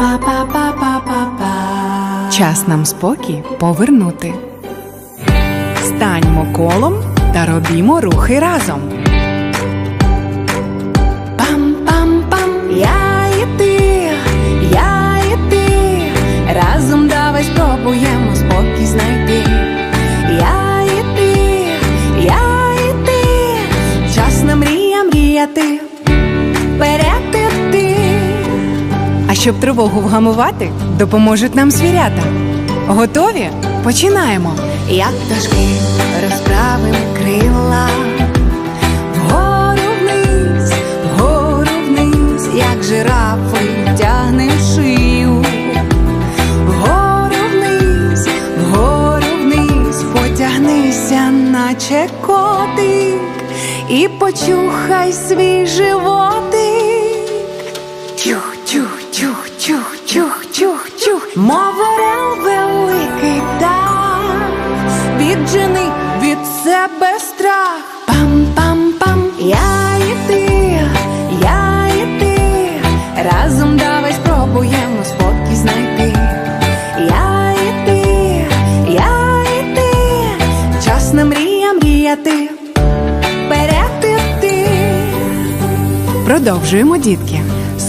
Па-па-па-па-па-па-па. Час нам спокій повернути. Станьмо колом та робімо рухи разом. Пам-пам-пам, я і ти, я і ти, разом давай спробуємо спокій знайти. Я і ти, я і ти, час на мрія мріяти, щоб тривогу вгамувати, допоможуть нам звірята. Готові? Починаємо. Як пташки розправим крила, вгору вниз, вгору вниз, як жирафи тягнем шию, вгору вниз, вгору вниз, потягнися, наче котик, і почухай свій животик. Чух, чух, чух, чух, мов орел великий так, віджени від себе страх. Пам-пам-пам, я і ти, я і ти, разом давай спробуємо спокій знайти. Я і ти, я і ти, час на мрія мріяти. Продовжуємо, дітки